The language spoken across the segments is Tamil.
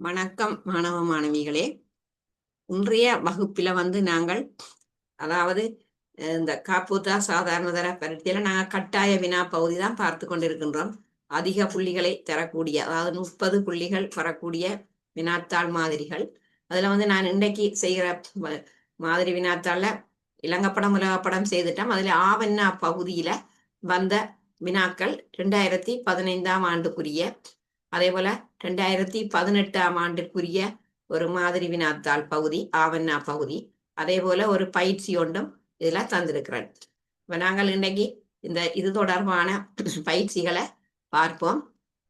வணக்கம் மாணவ மாணவிகளே. இன்றைய வகுப்பில வந்து நாங்கள் அதாவது இந்த காப்பூத்தா சாதாரண தர பரீட்சையில நாங்கள் கட்டாய வினா பகுதி தான் பார்த்து கொண்டிருக்கின்றோம். அதிக புள்ளிகளை தரக்கூடிய அதாவது முப்பது புள்ளிகள் வரக்கூடிய வினாத்தாள் மாதிரிகள். அதுல வந்து நான் இன்றைக்கு செய்கிற மாதிரி வினாத்தாள்ல இலங்கப்படம் உலகப்படம் செய்துட்டோம். அதுல ஆவண்ணா பகுதியில வந்த வினாக்கள் ரெண்டாயிரத்தி பதினைந்தாம் ஆண்டுக்குரிய அதே போல ரெண்டாயிரத்தி பதினெட்டாம் ஆண்டுக்குரிய ஒரு மாதிரி வினாத்தாள் பகுதி ஆவண்ணா பகுதி அதே போல ஒரு பயிற்சி ஒன்றும் இதுல தந்திருக்கிறேன் இப்ப நாங்கள் இன்னைக்கு இந்த இது தொடர்பான பயிற்சிகளை பார்ப்போம்.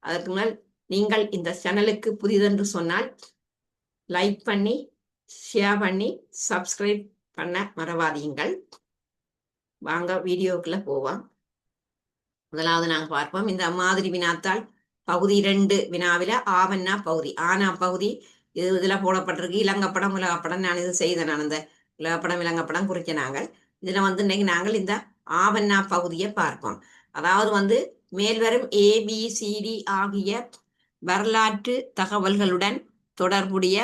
அதற்கு முன்னால் நீங்கள் இந்த சேனலுக்கு புதிதென்று சொன்னால் லைக் பண்ணி ஷேர் பண்ணி சப்ஸ்கிரைப் பண்ண மறவாதீங்கள். வாங்க வீடியோக்குள்ள போவோம். முதலாவது நாங்கள் பார்ப்போம். இந்த மாதிரி வினாத்தாள் பகுதி ரெண்டு வினாவில ஆவன்னா பகுதி. ஆனா பகுதி இது இதுல போடப்பட்டிருக்கு. இலங்கப்படம் உலகப்படம் நான் இது செய்தேன் நான் அந்த உலகப்படம் இலங்கப்படம் குறிக்க நாங்கள். இதுல வந்து இன்னைக்கு நாங்கள் இந்த ஆவண்ணா பகுதியை பார்ப்போம். அதாவது வந்து மேல்வரும் ஏபிசிடி ஆகிய வரலாற்று தகவல்களுடன் தொடர்புடைய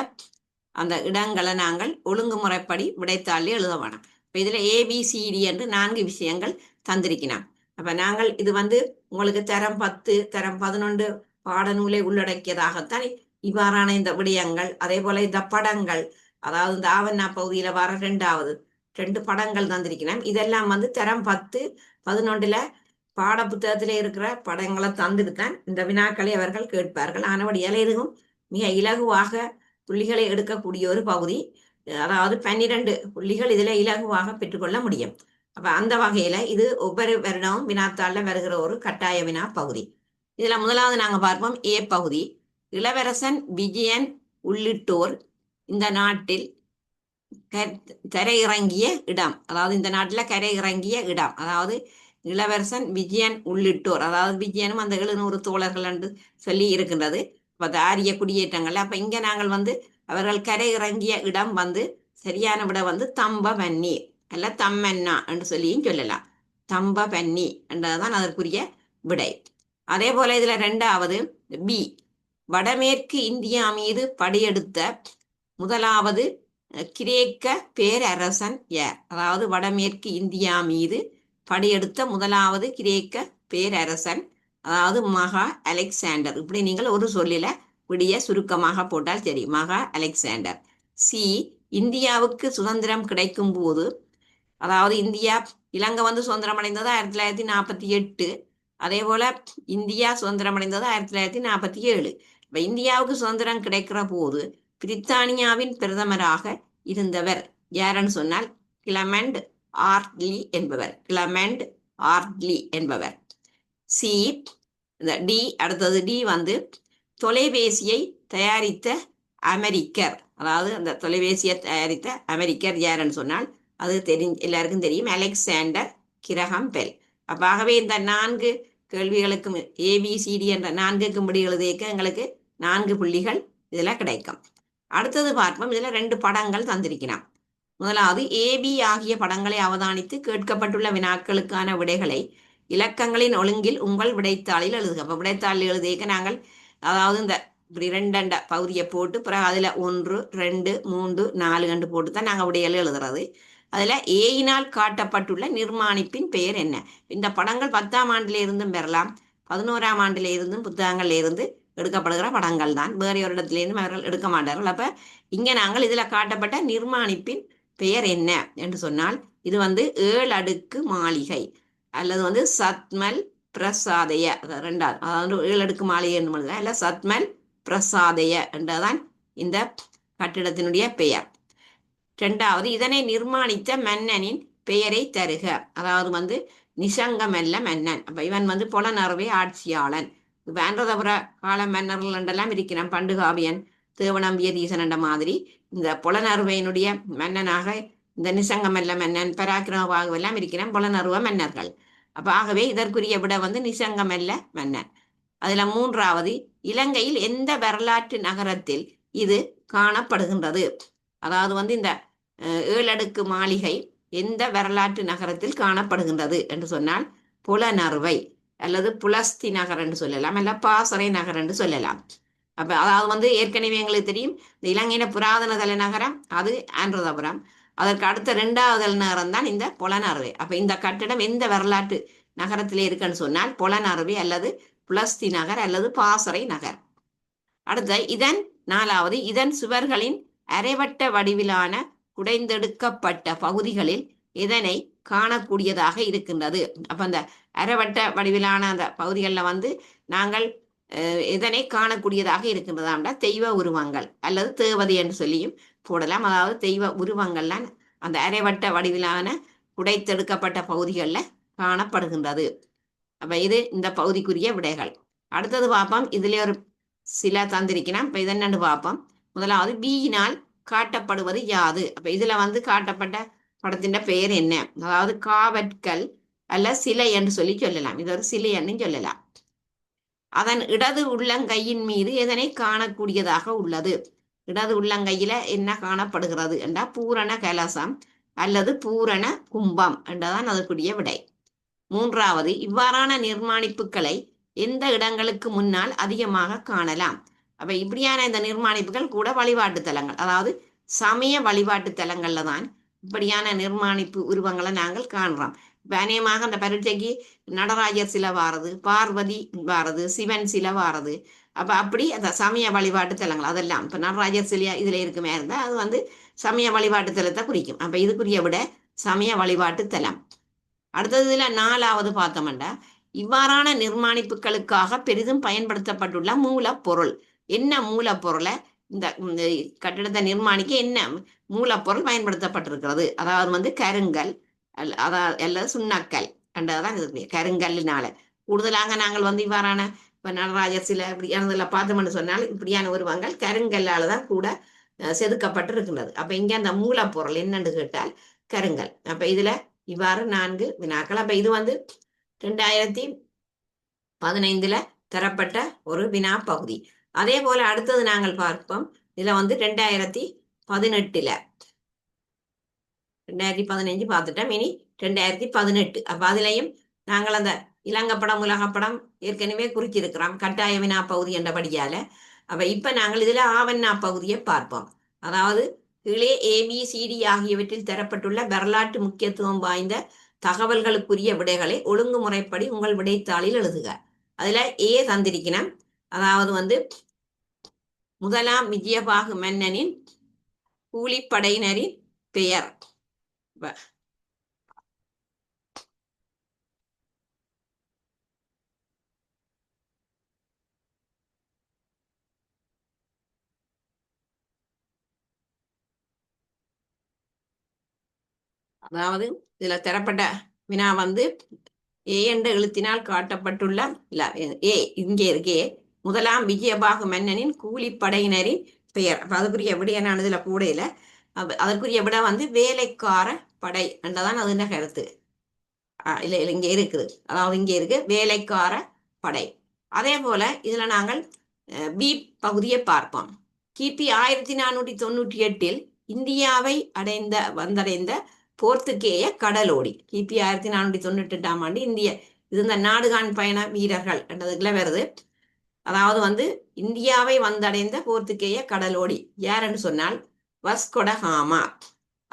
அந்த இடங்களை நாங்கள் ஒழுங்குமுறைப்படி விடைத்தாளில் எழுத வேணும். இப்போ இதுல ஏபிசிடி என்று நான்கு விஷயங்கள் தந்திருக்கிறோம் அப்ப நாங்கள் இது வந்து உங்களுக்கு தரம் பத்து தரம் பதினொன்று பாடநூலை உள்ளடக்கியதாகத்தான் இவ்வாறான இந்த விடயங்கள். அதே போல இந்த படங்கள் அதாவது இந்த ஆவண்ணா பகுதியில வர ரெண்டாவது ரெண்டு படங்கள் தந்திருக்கிறேன். இதெல்லாம் வந்து தரம் பத்து பதினொன்றுல பாட புத்தகத்துல இருக்கிற படங்களை தந்துட்டு தான் இந்த வினாக்களை அவர்கள் கேட்பார்கள். ஆனபடியால் இதுவும் மிக இலகுவாக புள்ளிகளை எடுக்கக்கூடிய ஒரு பகுதி அதாவது பன்னிரண்டு புள்ளிகள் இதுல இலகுவாக பெற்றுக்கொள்ள முடியும். அப்ப அந்த வகையில இது ஒவ்வொரு வருடமும் வினாத்தாள்ல வருகிற ஒரு கட்டாய வினா பகுதி. இதுல முதலாவது நாங்க பார்ப்போம் ஏ பகுதி. இளவரசன் விஜயன் உள்ளிட்டோர் இந்த நாட்டில் க- கரையிறங்கிய இடம். அதாவது இந்த நாட்டுல கரையிறங்கிய இடம். அதாவது இளவரசன் விஜயன் உள்ளிட்டோர். அதாவது விஜயனும் அந்த எழுநூறு தோழர்கள் என்று சொல்லி இருக்கின்றது. இப்போ தாரிய ஆரிய குடியேற்றங்கள் அப்ப இங்க நாங்கள் வந்து அவர்கள் கரை இறங்கிய இடம் வந்து சரியான விட வந்து தம்ப பன்னி அல்ல தம்மன்னா என்று சொல்லியும் சொல்லலாம். தம்ப பன்னி என்றதுதான் அதற்குரிய விடை. அதே போல இதுல ரெண்டாவது பி. வடமேற்கு இந்தியா மீது படையெடுத்த முதலாவது கிரேக்க பேரரசன் யார்? அதாவது வடமேற்கு இந்தியா மீது படையெடுத்த முதலாவது கிரேக்க பேரரசன் அதாவது மகா அலெக்சாண்டர். இப்படி நீங்கள் ஒரு சொல்லில விடிய சுருக்கமாக போட்டால் சரி மகா அலெக்சாண்டர். சி. இந்தியாவுக்கு சுதந்திரம் கிடைக்கும் போது அதாவது இந்தியா இலங்கை வந்து சுதந்திரம் அடைந்தது ஆயிரத்தி தொள்ளாயிரத்தி நாற்பத்தி எட்டு. அதே போல இந்தியா சுதந்திரம் அடைந்தது ஆயிரத்தி தொள்ளாயிரத்தி நாற்பத்தி ஏழு. இப்ப இந்தியாவுக்கு சுதந்திரம் கிடைக்கிற போது பிரித்தானியாவின் பிரதமராக இருந்தவர் யாருன்னு சொன்னால் கிளமெண்ட் ஆர்ட்லி என்பவர். கிளமெண்ட் ஆர்ட்லி என்பவர். சி இந்த டி அடுத்தது டி வந்து தொலைபேசியை தயாரித்த அமெரிக்கர். அதாவது அந்த தொலைபேசியை தயாரித்த அமெரிக்கர் யாருன்னு சொன்னால் அது தெரி எல்லாருக்கும் தெரியும். அலெக்சாண்டர் கிரகம் பெல் அப்பாகவே இந்த நான்கு கேள்விகளுக்கும் ஏபிசிடி என்ற நான்குக்கும் படி எங்களுக்கு நான்கு புள்ளிகள் இதில் கிடைக்கும். அடுத்தது பார்ப்போம். இதில் ரெண்டு படங்கள் தந்திருக்கிறான். முதலாவது ஏபி ஆகிய படங்களை அவதானித்து கேட்கப்பட்டுள்ள வினாக்களுக்கான விடைகளை இலக்கங்களின் ஒழுங்கில் உங்கள் விடைத்தாளில் எழுதுக. அப்போ விடைத்தாளில் எழுதியக்க நாங்கள் அதாவது இந்த இப்படி ரெண்டண்ட பகுதியை போட்டு பிறகு அதில் ஒன்று ரெண்டு மூன்று நாலு கண்டு போட்டு தான் நாங்கள் விடைகள் எழுதுறது. அதில் ஏயினால் காட்டப்பட்டுள்ள நிர்மாணிப்பின் பெயர் என்ன? இந்த படங்கள் பத்தாம் ஆண்டில் இருந்தும் பெறலாம். பதினோராம் ஆண்டில் இருந்தும் புத்தகங்கள்ல இருந்து எடுக்கப்படுகிற படங்கள் தான் வேறு ஒரு இடத்துலேருந்தும் அவர்கள் எடுக்க மாட்டார்கள். அப்போ இங்கே நாங்கள் இதில் காட்டப்பட்ட நிர்மாணிப்பின் பெயர் என்ன என்று சொன்னால் இது வந்து ஏழு அடுக்கு மாளிகை. அல்லது வந்து சத்மல் பிரசாதய ரெண்டாவது அதாவது ஏழு அடுக்கு மாளிகை என்று எழுதுகிறேன். சத்மல் பிரசாதய என்றதான் இந்த கட்டிடத்தினுடைய பெயர். ரெண்டாவது இதனை நிர்மாணித்த மன்னனின் பெயரை தருக. அதாவது வந்து நிசங்கமல்ல மன்னன். அப்ப இவன் வந்து புலனறுவை ஆட்சியாளன். வேண்டதபுர கால மன்னர்கள் என்றெல்லாம் இருக்கிறான் பண்டுகாவியன் தேவனம்பியதீசன் என்ற மாதிரி. இந்த புலனறுவையினுடைய மன்னனாக இந்த நிசங்கமல்ல மன்னன் பராக்கிரமபாகு எல்லாம் இருக்கிறான் புலனறுவ மன்னர்கள். அப்ப ஆகவே இதற்குரிய விட வந்து நிசங்கமல்ல மன்னன். அதுல மூன்றாவது இலங்கையில் எந்த வரலாற்று நகரத்தில் இது காணப்படுகின்றது? அதாவது வந்து இந்த ஏழடுக்கு மாளிகை எந்த வரலாற்று நகரத்தில் காணப்படுகின்றது என்று சொன்னால் புலனறுவை அல்லது புலஸ்தி நகர் என்று சொல்லலாம் அல்ல பாசறை நகர் என்று சொல்லலாம். அப்ப அதாவது வந்து ஏற்கனவே எங்களுக்கு தெரியும் இந்த இலங்கையின புராதன தலைநகரம் அது ஆன்றதபுரம் அதற்கு அடுத்த ரெண்டாவது தலைநகரம் தான் இந்த புலனறுவை. அப்ப இந்த கட்டிடம் எந்த வரலாற்று நகரத்திலே இருக்குன்னு சொன்னால் புலனறுவை அல்லது புலஸ்தி நகர் அல்லது பாசறை நகர். அடுத்த இதன் நாலாவது இதன் சுவர்களின் அரைவட்ட வடிவிலான குடைந்தெடுக்கப்பட்ட பகுதிகளில் இதனை காணக்கூடியதாக இருக்கின்றது. அப்ப அந்த அரைவட்ட வடிவிலான அந்த பகுதிகளில் வந்து நாங்கள் இதனை காணக்கூடியதாக இருக்கின்றதாம்டா தெய்வ உருவங்கள் அல்லது தேவதை என்று சொல்லியும் போடலாம். அதாவது தெய்வ உருவங்கள்லாம் அந்த அரைவட்ட வடிவிலான குடைத்தெடுக்கப்பட்ட பகுதிகளில் காணப்படுகின்றது. அப்ப இது இந்த பகுதிக்குரிய விடைகள். அடுத்தது பார்ப்போம். இதுலேயே ஒரு சில தந்திருக்கிறான். இப்ப இதென்னு பார்ப்போம். முதலாவது பியினால் காட்டப்படுவது யாது? அப்ப இதுல வந்து காட்டப்பட்ட படத்தின் பெயர் என்ன? அதாவது காவற்கல் அல்ல சிலை என்று சொல்லி சொல்லலாம். இது ஒரு சிலை என்று சொல்லலாம். அதன் இடது உள்ளங்கையின் மீது எதனை காணக்கூடியதாக உள்ளது? இடது உள்ளங்கையில என்ன காணப்படுகிறது என்றால் பூரண கலசம் அல்லது பூரண கும்பம் என்றதான் அதற்குரிய விடை. மூன்றாவது இவ்வாறான நிர்மாணிப்புகளை எந்த இடங்களுக்கு முன்னால் அதிகமாக காணலாம்? அப்ப இப்படியான இந்த நிர்மாணிப்புகள் கூட வழிபாட்டு தலங்கள். அதாவது சமய வழிபாட்டு தலங்கள்ல தான் இப்படியான நிர்மாணிப்பு உருவங்களை நாங்கள் காணுறோம். அநேகமாக அந்த பரீட்சைக்கு நடராஜர் சிலை வாரது பார்வதி வாரது சிவன் சிலை வாரது. அப்ப அப்படி அந்த சமய வழிபாட்டு தலங்கள் அதெல்லாம். இப்ப நடராஜர் சிலையா இதுல இருக்குமே இருந்தா அது வந்து சமய வழிபாட்டு தலத்தை குறிக்கும். அப்ப இதுக்குரிய விட சமய வழிபாட்டு தலம். அடுத்ததுல நாலாவது பார்த்தோம்னா இவ்வாறான நிர்மாணிப்புகளுக்காக பெரிதும் பயன்படுத்தப்பட்டுள்ள மூலப்பொருள். என்ன மூலப்பொருளை இந்த கட்டிடத்தை நிர்மாணிக்க என்ன மூலப்பொருள் பயன்படுத்தப்பட்டிருக்கிறது? அதாவது வந்து கருங்கல் அல்ல- அதாவது அல்லது சுண்ணக்கல் என்றதான் இது கருங்கல்லினால. கூடுதலாக நாங்கள் வந்து இவ்வாறான இப்போ நடராஜர் சில இப்படியானதில் பார்த்தோம்னு சொன்னால் இப்படியான உருவங்கள் கருங்கல்லால் தான் கூட செதுக்கப்பட்டு செதுக்கப்பட்டிருக்கின்றது. அப்போ இங்கே அந்த மூலப்பொருள் என்னன்னு கேட்டால் கருங்கல். அப்போ இதில் இவ்வாறு நான்கு வினாக்கள். அப்போ இது வந்து ரெண்டாயிரத்தி பதினைந்துல தரப்பட்ட ஒரு வினா பகுதி அதே போல அடுத்தது நாங்கள் பார்ப்போம். இதுல வந்து ரெண்டாயிரத்தி பதினெட்டுல. ரெண்டாயிரத்தி பதினஞ்சு பார்த்துட்டோம். இனி ரெண்டாயிரத்தி பதினெட்டு. அப்ப அதுலயும் நாங்கள் அந்த இலங்கப்படம் உலகப்படம் ஏற்கனவே குறிச்சிருக்கிறோம். கட்டாய வினா பகுதி என்றபடியால. அப்ப இப்ப நாங்கள் இதுல ஆவண்ணா பகுதியை பார்ப்போம். அதாவது கீழே ஏபிசிடி ஆகியவற்றில் தரப்பட்டுள்ள வரலாற்று முக்கியத்துவம் வாய்ந்த தகவல்களுக்குரிய விடைகளை ஒழுங்குமுறைப்படி உங்கள் விடைத்தாளில் எழுதுக. அதுல ஏ தந்திருக்கணும். அதாவது வந்து முதலாம் விஜயபாகு மன்னனின் கூலிப்படையினரின் பெயர். அதாவது இதுல தரப்பட்ட வினா வந்து ஏ என்ற எழுத்தினால் காட்டப்பட்டுள்ள இல்ல ஏ இங்கே இருக்கே. முதலாம் விஜயபாகு மன்னனின் கூலிப்படையினரின் பெயர். அதுக்குரிய விட நான் இதுல கூடையில அதற்குரிய விட வந்து வேலைக்கார படை என்றதான் அதுன்ற கருத்து? இல்லை இல்லை இங்கே இருக்குது. அதாவது இங்கே இருக்கு வேலைக்கார படை. அதே போல இதுல நாங்கள் பி பகுதியை பார்ப்போம். கிபி ஆயிரத்தி நானூற்றி தொண்ணூற்றி எட்டில் இந்தியாவை அடைந்த வந்தடைந்த போர்த்துகேய கடலோடி. கிபி ஆயிரத்தி நானூற்றி தொண்ணூற்றி எட்டாம் ஆண்டு இந்திய இது இந்த நாடுகான் பயண வீரர்கள் என்றதுக்குள்ள வருது அதாவது வந்து இந்தியாவை வந்தடைந்த போர்த்துகேய கடலோடி யாருன்னு சொன்னால் வஸ்கொடஹாமா.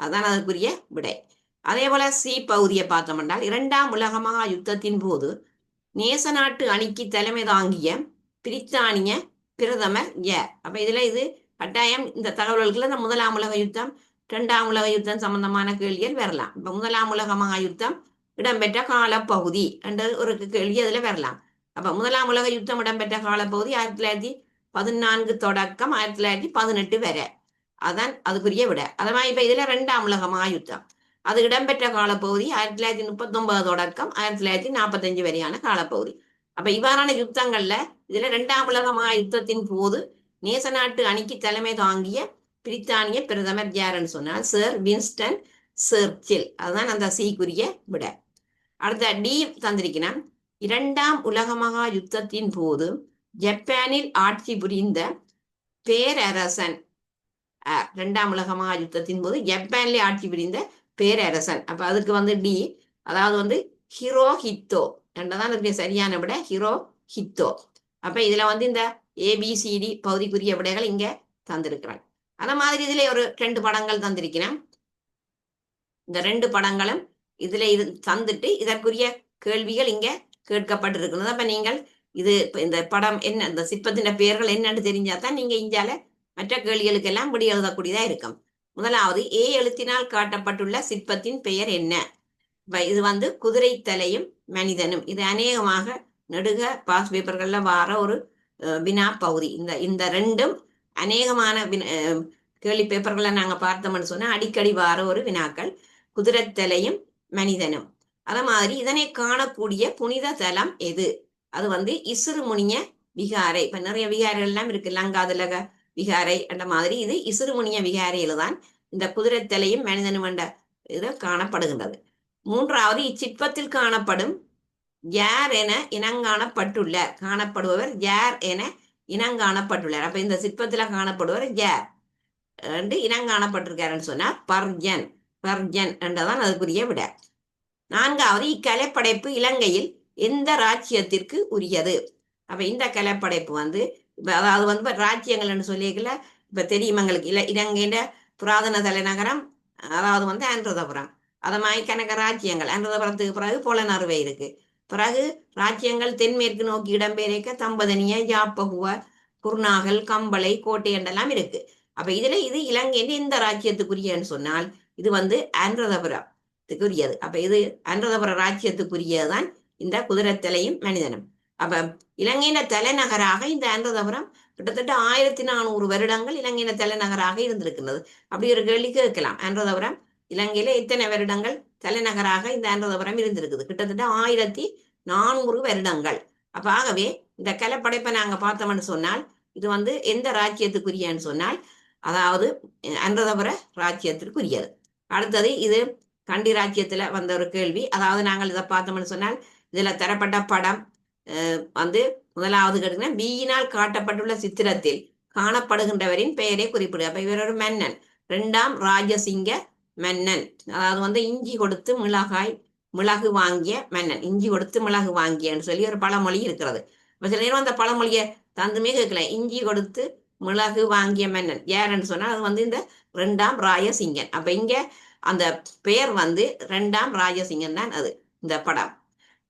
அதுதான் அதான் அதற்குரிய விடை. அதே போல சி பகுதியை பார்த்தோம் என்றால் இரண்டாம் உலக மகா யுத்தத்தின் போது நேச நாட்டு அணிக்கு தலைமை தாங்கிய பிரித்தானிய பிரதமர் யார் அப்ப இதுல இது கட்டாயம் இந்த தகவல்களுக்குள்ள இந்த முதலாம் உலக யுத்தம் இரண்டாம் உலக யுத்தம் சம்பந்தமான கேள்விகள் வரலாம். இப்ப முதலாம் உலக மகா யுத்தம் இடம்பெற்ற காலப்பகுதி என்ற ஒரு கேள்வி அதுல வரலாம். அப்ப முதலாம் உலக யுத்தம் இடம்பெற்ற காலப்பகுதி ஆயிரத்தி தொள்ளாயிரத்தி பதினான்கு தொடக்கம் ஆயிரத்தி தொள்ளாயிரத்தி பதினெட்டு வரை. அதான் அதுக்குரிய விட. அது மாதிரி இப்ப இதுல ரெண்டாம் உலக மாயுத்தம் அது இடம்பெற்ற காலப்பகுதி ஆயிரத்தி தொள்ளாயிரத்தி முப்பத்தி ஒன்பது தொடக்கம் ஆயிரத்தி தொள்ளாயிரத்தி நாற்பத்தஞ்சு வரையான காலப்பகுதி. அப்ப இவ்வாறான யுத்தங்கள்ல இதுல இரண்டாம் உலக மகா யுத்தத்தின் போது நேச நாட்டு அணிக்கு தலைமை தாங்கிய பிரித்தானிய பிரதமர் யாருன்னு சொன்னால் சர் வின்ஸ்டன் சர்ச்சில். அதுதான் அந்த சீக்குரிய விட. அடுத்த டி தந்திருக்கிறான். இரண்டாம் உலக மகா யுத்தத்தின் போது ஜப்பானில் ஆட்சி புரிந்த பேரரசன் இரண்டாம் உலக மகா யுத்தத்தின் போது ஜப்பான்ல ஆட்சி புரிந்த பேரரசன். அப்ப அதுக்கு வந்து டி அதாவது வந்து ஹிரோ ஹித்தோ என்றதான் இருக்கு சரியான விட ஹிரோ ஹித்தோ அப்ப இதுல வந்து இந்த ஏபிசிடி பகுதிக்குரிய விடைகள் இங்க தந்திருக்கிறான். அந்த மாதிரி இதுல ஒரு ரெண்டு படங்கள் தந்திருக்கிறேன். இந்த ரெண்டு படங்களும் இதுல இது தந்துட்டு இதற்குரிய கேள்விகள் இங்க கேட்கப்பட்டிருக்கிறது. அப்ப நீங்கள் இது இந்த படம் என்ன இந்த சிற்பத்தின் பெயர்கள் என்னன்னு தெரிஞ்சாதான் நீங்க இஞ்சால மற்ற கேள்விகளுக்கெல்லாம் விடி எழுதக்கூடியதா இருக்கும். முதலாவது ஏ எழுத்தினால் காட்டப்பட்டுள்ள சிற்பத்தின் பெயர் என்ன? இது வந்து குதிரை தலையும் மனிதனும். இது அநேகமாக நெடுக பாஸ் பேப்பர்கள்ல வார ஒரு வினா பகுதி. இந்த இந்த ரெண்டும் அநேகமான வினா கேள்வி பேப்பர்களை நாங்க பார்த்தோம்னு சொன்னா அடிக்கடி வார ஒரு வினாக்கள். குதிரைத்தலையும் மனிதனும். அத மாதிரி இதனை காணக்கூடிய புனித தலம் எது? அது வந்து இசுறுமுனிய விகாரை. இப்ப நிறைய விகாரைகள் எல்லாம் இருக்கு. லங்காதுலக விகாரை அந்த மாதிரி இது இசுறுமுனிய விகாரையில தான் இந்த குதிரைத்தலையும் மனிதனும் என்ற இது காணப்படுகின்றது. மூன்றாவது இச்சிற்பத்தில் காணப்படும் யார் என இனங்காணப்பட்டுள்ள காணப்படுபவர் யார் என இனங்காணப்பட்டுள்ளார். அப்ப இந்த சிற்பத்துல காணப்படுவர் யார்? என்று இனங்காணப்பட்டிருக்காருன்னு சொன்னா பர்ஜன். பர்ஜன் என்றதான் அதுக்குரிய விட. நான்காவது இக்கலைப்படைப்பு இலங்கையில் எந்த ராஜ்யத்திற்கு உரியது? அப்ப இந்த கலைப்படைப்பு வந்து இப்ப அதாவது வந்து இப்ப ராஜ்யங்கள்னு சொல்லியிருக்கல இப்ப தெரியும் எங்களுக்கு? இல்ல இலங்கையில புராதன தலைநகரம் அதாவது வந்து அனுரதபுரம். அது மாதிரி கணக்க ராஜ்யங்கள் அனுரதபுரத்துக்கு பிறகு புலனறுவை இருக்கு. பிறகு ராஜ்யங்கள் தென்மேற்கு நோக்கி இடம்பெயர்க்க தம்பதனிய யாப்பகுவ குருநாகல் கம்பளை கோட்டை என்றெல்லாம் இருக்கு. அப்ப இதுல இது இலங்கையின் எந்த ராஜ்யத்துக்குரியன்னு சொன்னால் இது வந்து உரியது அப்ப இது அன்றதபுர ராஜ்யத்துக்குரியதுதான் இந்த குதிரைத்தலையும் மனிதனும். அப்ப இலங்கையின தலைநகராக இந்த அன்றதபுரம் கிட்டத்தட்ட ஆயிரத்தி நானூறு வருடங்கள் இலங்கையின தலைநகராக இருந்திருக்கின்றது. அப்படி ஒரு கேள்வி கேட்கலாம். அன்றதபுரம் இலங்கையில இத்தனை வருடங்கள் தலைநகராக இந்த அன்றதபுரம் இருந்திருக்குது? கிட்டத்தட்ட ஆயிரத்தி நானூறு வருடங்கள். அப்ப ஆகவே இந்த கலைப்படைப்பை நாங்க பார்த்தோம்னு சொன்னால் இது வந்து எந்த ராஜ்யத்துக்குரியன்னு சொன்னால் அதாவது அன்றதபுர ராஜ்யத்திற்குரியது. அடுத்தது இது கண்டி ராஜ்யத்துல வந்த ஒரு கேள்வி. அதாவது நாங்கள் இதை பார்த்தோம்னு சொன்னால் இதுல தரப்பட்ட படம் வந்து முதலாவது கேட்டீங்கன்னா வீயினால் காட்டப்பட்டுள்ள சித்திரத்தில் காணப்படுகின்றவரின் பெயரை குறிப்பிடு அப்ப இவர் ஒரு மன்னன். இரண்டாம் ராஜசிங்க மன்னன். அதாவது வந்து இஞ்சி கொடுத்து மிளகாய் மிளகு வாங்கிய மன்னன். இஞ்சி கொடுத்து மிளகு வாங்கியன்னு சொல்லி ஒரு பழமொழி இருக்கிறது. இப்ப சில நேரம் அந்த பழமொழியை தந்துமே கேட்கல. இஞ்சி கொடுத்து மிளகு வாங்கிய மன்னன். யாருன்னு சொன்னா அது வந்து இந்த ரெண்டாம் ராயசிங்கன் அப்ப இங்க அந்த பெயர் வந்து ரெண்டாம் ராஜசிங்கன் தான் அது இந்த படம்.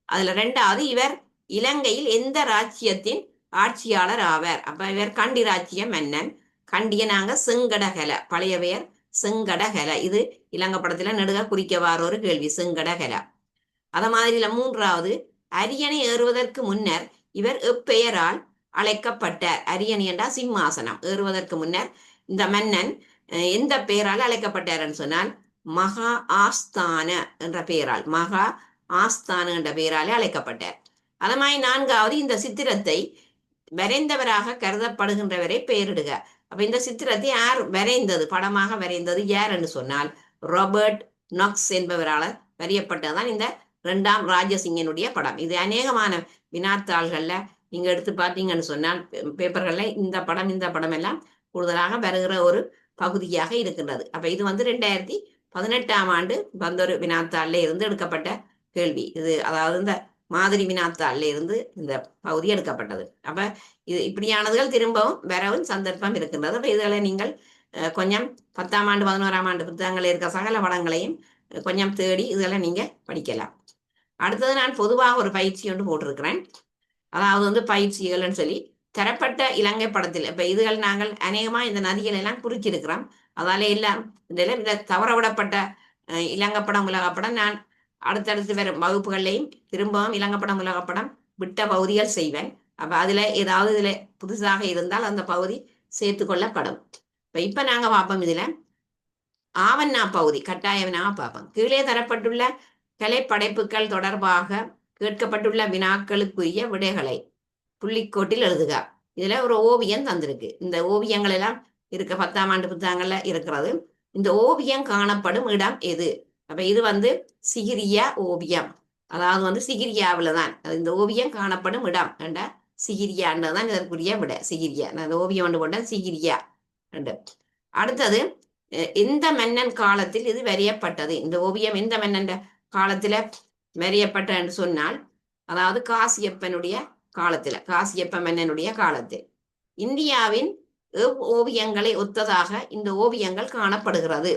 அதுல ரெண்டாவது இவர் இலங்கையில் எந்த ராஜ்யத்தின் ஆட்சியாளர் ஆவார்? அப்ப இவர் கண்டி ராஜ்ய மன்னன் கண்டிய நாங்க செங்கடகல பழைய பெயர் செங்கடகல. இது இலங்கை படத்துல நெடுக குறிக்கவார ஒரு கேள்வி செங்கடகல. அத மாதிரில மூன்றாவது அரியணை ஏறுவதற்கு முன்னர் இவர் எப்பெயரால் அழைக்கப்பட்டார்? அரியணை என்றா சிம்மாசனம். ஏறுவதற்கு முன்னர் இந்த மன்னன் எந்த பெயரால் அழைக்கப்பட்டார்னு சொன்னால் மகா ஆஸ்தான என்ற பெயரால் மகா ஆஸ்தான என்ற பெயராலே அழைக்கப்பட்டார். அது மாதிரி நான்காவது இந்த சித்திரத்தை வரைந்தவராக கருதப்படுகின்றவரை பெயரிடுக அப்ப இந்த சித்திரத்தை யார் வரைந்தது? படமாக வரைந்தது என்று சொன்னால் ராபர்ட் நக்ஸ் என்பவரால் வரையப்பட்டதுதான் இந்த இரண்டாம் ராஜசிங்கனுடைய படம். இது அநேகமான வினாத்தாள்கள்ல நீங்க எடுத்து பார்த்தீங்கன்னு சொன்னால் பேப்பர்களில் பேப்பர்கள்ல இந்த படம் இந்த படம் எல்லாம் கூடுதலாக வருகிற ஒரு பகுதியாக இருக்கின்றது. அப்ப இது வந்து ரெண்டாயிரத்தி பதினெட்டாம் ஆண்டு பந்தொரு ஒரு இருந்து எடுக்கப்பட்ட கேள்வி. இது அதாவது இந்த மாதிரி வினாத்தாள்ல இருந்து இந்த பகுதி எடுக்கப்பட்டது. அப்ப இது இப்படியானதுகள் திரும்பவும் வரவும் சந்தர்ப்பம் இருக்கின்றது. அப்ப இதுகளை நீங்கள் கொஞ்சம் பத்தாம் ஆண்டு பதினோராம் ஆண்டு புத்தகங்கள் இருக்க சகல படங்களையும் கொஞ்சம் தேடி இதெல்லாம் நீங்க படிக்கலாம். அடுத்தது நான் பொதுவாக ஒரு பயிற்சி ஒன்று போட்டிருக்கிறேன். அதாவது வந்து பயிற்சிகள்னு சொல்லி தரப்பட்ட இலங்கை படத்தில் இப்ப இதுகள் நாங்கள் அநேகமா இந்த நதிகள் எல்லாம் குறிச்சிருக்கிறோம். அதால எல்லாம் இதில் இந்த தவறவிடப்பட்ட விடப்பட்ட இலங்கை உலகப்படம் நான் அடுத்தடுத்து வரும் வகுப்புகள்லையும் திரும்பவும் இலங்கப்படம் உலகப்படம் விட்ட பகுதிகள் செய்வேன். அப்ப அதுல ஏதாவது இதுல புதுசாக இருந்தால் அந்த பகுதி சேர்த்து கொள்ளப்படும். இப்ப இப்ப நாங்க பார்ப்போம் இதுல. ஆவண்ணா பகுதி கட்டாயவனா பார்ப்போம் கீழே தரப்பட்டுள்ள கலைப்படைப்புகள் தொடர்பாக கேட்கப்பட்டுள்ள வினாக்களுக்குரிய விடைகளை புள்ளிக்கோட்டில் எழுதுக. இதுல ஒரு ஓவியம் தந்திருக்கு. இந்த ஓவியங்கள் எல்லாம் இருக்க. பத்தாம் ஆண்டு புத்தகங்கள்ல இருக்கிறது. இந்த ஓவியம் காணப்படும் இடம் எது? அப்ப இது வந்து சிகிரியா ஓவியம். அதாவது வந்து சிகிரியாவில தான் அது இந்த ஓவியம் காணப்படும் இடம். என்ற சிகிரியான்றதுதான் இதற்குரிய விட. சிகிரியா. நான் இந்த ஓவியம் ஒன்று போட்டேன். சிகிரியா. ரெண்டு. அடுத்தது எந்த மன்னன் காலத்தில் இது வரையப்பட்டது? இந்த ஓவியம் எந்த மன்னன் காலத்துல வரையப்பட்ட என்று சொன்னால் அதாவது காசியப்பனுடைய காலத்துல காசியப்ப மன்னனுடைய காலத்தில். இந்தியாவின் ஓவியங்களை ஒத்ததாக இந்த ஓவியங்கள் காணப்படுகிறது.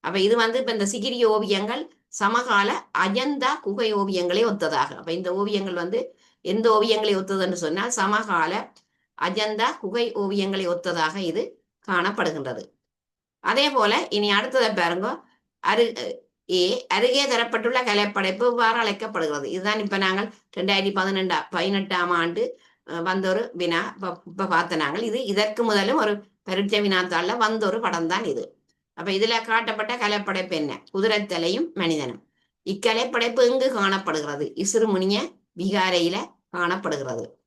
அப்ப இது வந்து இப்ப இந்த சிகிரி ஓவியங்கள் சமகால அஜந்தா குகை ஓவியங்களை ஒத்ததாக. அப்ப இந்த ஓவியங்கள் வந்து எந்த ஓவியங்களை ஒத்ததுன்னு சொன்னால் சமகால அஜந்தா குகை ஓவியங்களை ஒத்ததாக இது காணப்படுகின்றது. அதே போல இனி அடுத்ததை பாருங்க அரு ஏ அருகே தரப்பட்டுள்ள கலைப்படைப்பு இவ்வாறு அழைக்கப்படுகிறது. இதுதான் இப்ப நாங்கள் ரெண்டாயிரத்தி பதினெண்டா பதினெட்டாம் ஆண்டு வந்தொரு வந்த ஒரு வினா பார்த்தனாங்க பார்த்த நாங்கள் இது. இதற்கு முதலும் ஒரு பரீட்சை வினாத்தாளில் வந்த ஒரு படம் தான் இது. அப்ப இதுல காட்டப்பட்ட கலைப்படைப்பு என்ன? குதிரைத்தலையும் மனிதனும். இக்கலைப்படைப்பு எங்கு காணப்படுகிறது? இசுறுமுனிய விகாரையில காணப்படுகிறது.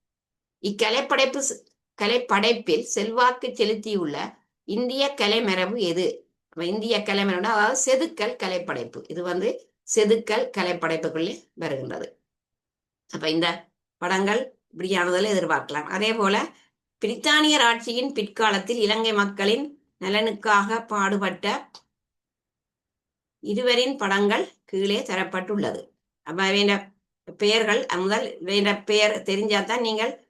இக்கலைப்படைப்பு செ- கலைப்படைப்பில் செல்வாக்கு செலுத்தியுள்ள இந்திய கலைமரபு எது? இந்திய கலைமரபு அதாவது செதுக்கல் கலைப்படைப்பு. இது வந்து செதுக்கல் கலைப்படைப்புக்குள்ளே வருகின்றது. அப்ப இந்த படங்கள் இப்படியானதில் எதிர்பார்க்கலாம். அதே போல பிரித்தானியர் ஆட்சியின் பிற்காலத்தில் இலங்கை மக்களின் நலனுக்காக பாடுபட்ட இருவரின் படங்கள் கீழே தரப்பட்டுள்ளது. அப்ப வேண்ட பெயர்கள் முதல் வேண்ட பெயர் தெரிஞ்சாதான் நீங்கள்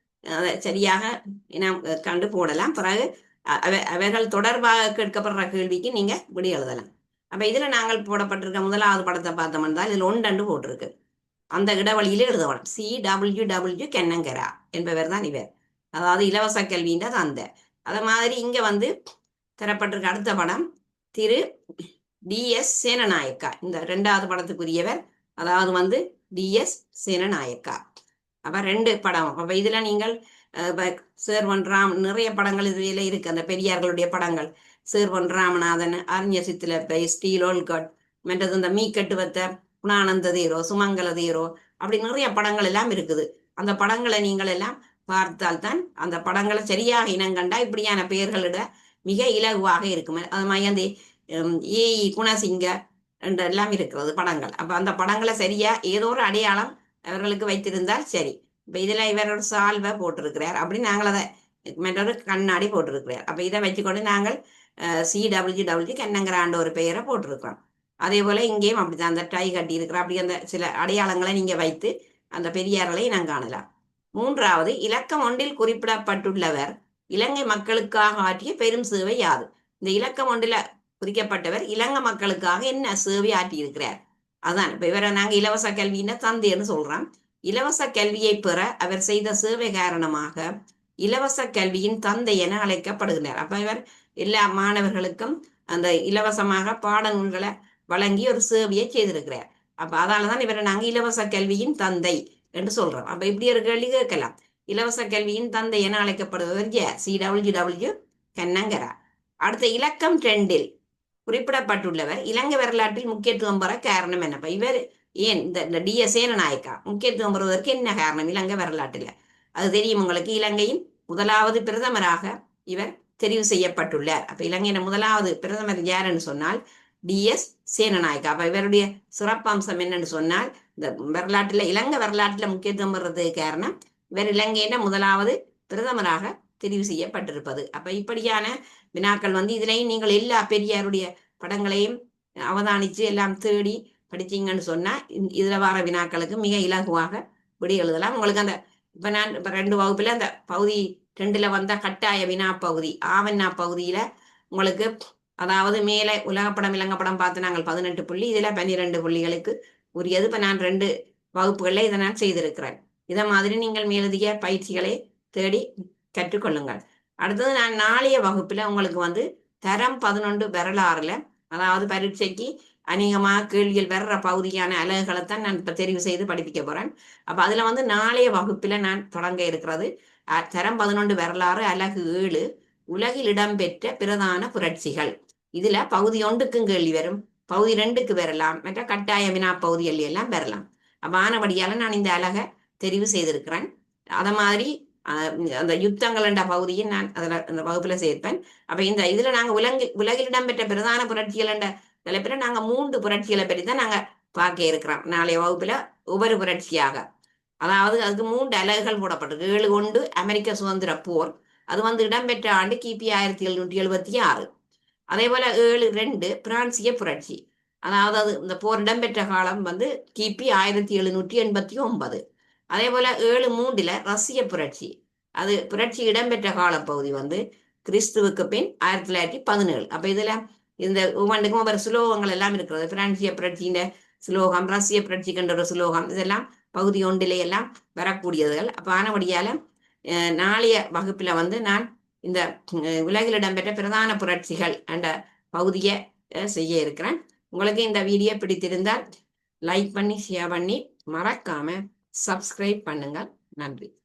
சரியாக இனம் கண்டு போடலாம். பிறகு அவ- அவர்கள் தொடர்பாக கேட்கப்படுற கேள்விக்கு நீங்க விடை எழுதலாம். அப்ப இதுல நாங்கள் போடப்பட்டிருக்க முதலாவது படத்தை பார்த்தோம்னா இதுல ஒன்றண்டு போட்டிருக்கு. அந்த இடைவெளியில எழுதணும் சி டபிள்யூ டபிள்யூ கென்னங்கரா என்பவர் தான் இவர். அதாவது இலவச கல்வின்ற அந்த அதை மாதிரி இங்க வந்து தரப்பட்டிருக்க அடுத்த படம் திரு டிஎஸ் சேனநாயக்கா. இந்த ரெண்டாவது படத்துக்குரியவர் அதாவது வந்து டிஎஸ் சேனநாயக்கா. அப்ப ரெண்டு படம். அப்ப இதுல நீங்கள் சேர்வன் ராம் நிறைய படங்கள் இதுல இருக்கு. அந்த பெரியார்களுடைய படங்கள். சேர்வன் ராமநாதன் அறிஞர் சித்திலப்பை ஸ்டீல் ஓல்கட் மற்றது இந்த மீ கட்டுவத்தை குணானந்த தீரோ சுமங்கல தீரோ அப்படி நிறைய படங்கள் எல்லாம் இருக்குது. அந்த படங்களை நீங்கள் எல்லாம் பார்த்தால்தான் அந்த படங்களை சரியாக இனங்கண்டா இப்படியான பெயர்களிட மிக இலகுவாக இருக்கும். அது மாதிரி அந்த குணசிங்க எல்லாம் இருக்கிறது படங்கள். அப்ப அந்த படங்களை சரியா ஏதோ ஒரு அடையாளம் அவர்களுக்கு வைத்திருந்தால் சரி. இப்ப இதுல இவர் ஒரு சால்வை போட்டிருக்கிறார். அப்படி நாங்கள் அதை மற்றொரு கண்ணாடி போட்டிருக்கிறார். அப்ப இதை வச்சுக்கொண்டு நாங்கள் சி டபிள்யூ டபிள்யூ கண்ணங்கராண்ட ஒரு பெயரை போட்டிருக்கிறோம். அதே போல இங்கேயும் அப்படிதான். அந்த டை கட்டி இருக்கிற அப்படி அந்த சில அடையாளங்களை நீங்க வைத்து அந்த பெரியார்களை நான் காணலாம். மூன்றாவது இலக்கம் ஒன்றில் குறிப்பிடப்பட்டுள்ளவர் இலங்கை மக்களுக்காக ஆற்றிய பெரும் சேவை யாது? இந்த இலக்கம் ஒன்றில் குறிக்கப்பட்டவர் இலங்கை மக்களுக்காக என்ன சேவை ஆற்றியிருக்கிறார்? அதான் இப்ப இவரை நாங்க இலவச கல்வியின தந்தைன்னு சொல்றோம். இலவச கல்வியை பெற அவர் செய்த சேவை காரணமாக இலவச கல்வியின் தந்தை என அழைக்கப்படுகிறார். அப்ப இவர் எல்லா மாணவர்களுக்கும் அந்த இலவசமாக பாடநூல்களை வழங்கி ஒரு சேவையை செய்திருக்கிறார் அப்ப அதாலதான் இவரை நாங்க இலவச கல்வியின் தந்தை என்று சொல்றோம். அப்ப இப்படி ஒரு கேள்வி கேட்கலாம். இலவச கல்வியின் தந்தை என அழைக்கப்படுபவர் J C W W Kannangara. அடுத்த இலக்கம் ரெண்டில் குறிப்பிடப்பட்டுள்ளவர் இலங்கை வரலாற்றில் முக்கியத்துவம் பெற காரணம் என்ன? இவர் ஏன் இந்த டிஎஸ்ஏன நாயக்கா சேனநாயக்கா? முக்கியத்துவம் பெறுவதற்கு என்ன காரணம் இலங்கை வரலாற்றில்? அது தெரியும் உங்களுக்கு? இலங்கையின் முதலாவது பிரதமராக இவர் தெரிவு செய்யப்பட்டுள்ளார். அப்ப இலங்கையின் முதலாவது பிரதமர் யாருன்னு சொன்னால் டி எஸ் சேனநாயக்கா அப்ப இவருடைய சிறப்பம்சம் என்னன்னு சொன்னால் இந்த வரலாற்றில் இலங்கை வரலாற்றில் முக்கியத்துவம் பெறுறதுக்கு காரணம் இவர் இலங்கையின் முதலாவது பிரதமராக தெரிவு செய்யப்பட்டிருப்பது. அப்ப இப்படியான வினாக்கள் வந்து இதுலயும் நீங்கள் எல்லா பெரியாருடைய படங்களையும் அவதானிச்சு எல்லாம் தேடி படிச்சீங்கன்னு சொன்னா இதுல வர வினாக்களுக்கு மிக இலகுவாக விடி எழுதலாம். உங்களுக்கு அந்த இப்ப நான் இப்ப ரெண்டு வகுப்புல அந்த பகுதி ரெண்டுல வந்த கட்டாய வினா பகுதி ஆவண்ணா பகுதியில உங்களுக்கு அதாவது மேலே உலகப்படம் இலங்கப்படம் பார்த்து நாங்கள் பதினெட்டு புள்ளி இதில் பன்னிரெண்டு புள்ளிகளுக்கு உரியது. இப்போ நான் ரெண்டு வகுப்புகளில் இதை நான் செய்திருக்கிறேன். இதை மாதிரி நீங்கள் மேலதிக பயிற்சிகளை தேடி கற்றுக்கொள்ளுங்கள். அடுத்தது நான் நாளைய வகுப்பில் உங்களுக்கு வந்து தரம் பதினொன்று வரலாறுல அதாவது பரீட்சைக்கு அநேகமாக கேள்விகள் வர்ற பகுதியான அலகுகளைத்தான் நான் இப்போ தெரிவு செய்து படிப்பிக்க போகிறேன் அப்போ அதில் வந்து நாளைய வகுப்பில் நான் தொடங்க இருக்கிறது. தரம் பதினொன்று வரலாறு அலகு ஏழு உலகில் இடம்பெற்ற பிரதான புரட்சிகள். இதுல பகுதி ஒன்றுக்கும் கேள்வி வரும். பகுதி ரெண்டுக்கு வரலாம். மற்ற கட்டாய வினா பகுதிகள் எல்லாம் வரலாம். அப்ப ஆனபடியால நான் இந்த அலகை தெரிவு செய்திருக்கிறேன். அத மாதிரி அந்த யுத்தங்கள் என்ற பகுதியை நான் அதுல அந்த வகுப்புல சேர்ப்பேன். அப்ப இந்த இதுல நாங்க உலகு உலகில் இடம்பெற்ற பிரதான புரட்சிகள் என்ற தலைப்புல நாங்க மூன்று புரட்சிகளை பற்றி தான் நாங்க பார்க்க இருக்கிறோம். நாளைய வகுப்புல ஒவ்வொரு புரட்சியாக. அதாவது அதுக்கு மூன்று அலகுகள் போடப்பட்டிருக்கு. ஏழு ஒன்று அமெரிக்க சுதந்திர போர். அது வந்து இடம்பெற்ற ஆண்டு கிபி ஆயிரத்தி எழுநூற்றி எழுபத்தி ஆறு. அதே போல ஏழு ரெண்டு பிரான்சிய புரட்சி. அதாவது அது இந்த போர் இடம்பெற்ற காலம் வந்து கிபி ஆயிரத்தி எழுநூற்றி எண்பத்தி ஒன்பது. அதே போல ஏழு மூன்றுல ரஷ்ய புரட்சி. அது புரட்சி இடம்பெற்ற காலப்பகுதி வந்து கிறிஸ்துவுக்கு பின் ஆயிரத்தி தொள்ளாயிரத்தி பதினேழு. அப்ப இதுல இந்த ஒவ்வொன்றுக்கும் ஒவ்வொரு சுலோகங்கள் எல்லாம் இருக்கிறது. பிரான்சிய புரட்சியின் சுலோகம் ரஷ்ய புரட்சிக்கின்ற ஒரு சுலோகம் இதெல்லாம் பகுதி ஒன்றிலே எல்லாம் வரக்கூடியதுகள். அப்ப ஆனபடியால நாளைய வகுப்புல வந்து நான் இந்த உலகில் இடம்பெற்ற பிரதான புரட்சிகள் என்ற பகுதியை செய்ய இருக்கிறேன். உங்களுக்கு இந்த வீடியோ பிடித்திருந்தால் லைக் பண்ணி ஷேர் பண்ணி மறக்காம சப்ஸ்கிரைப் பண்ணுங்கள். நன்றி.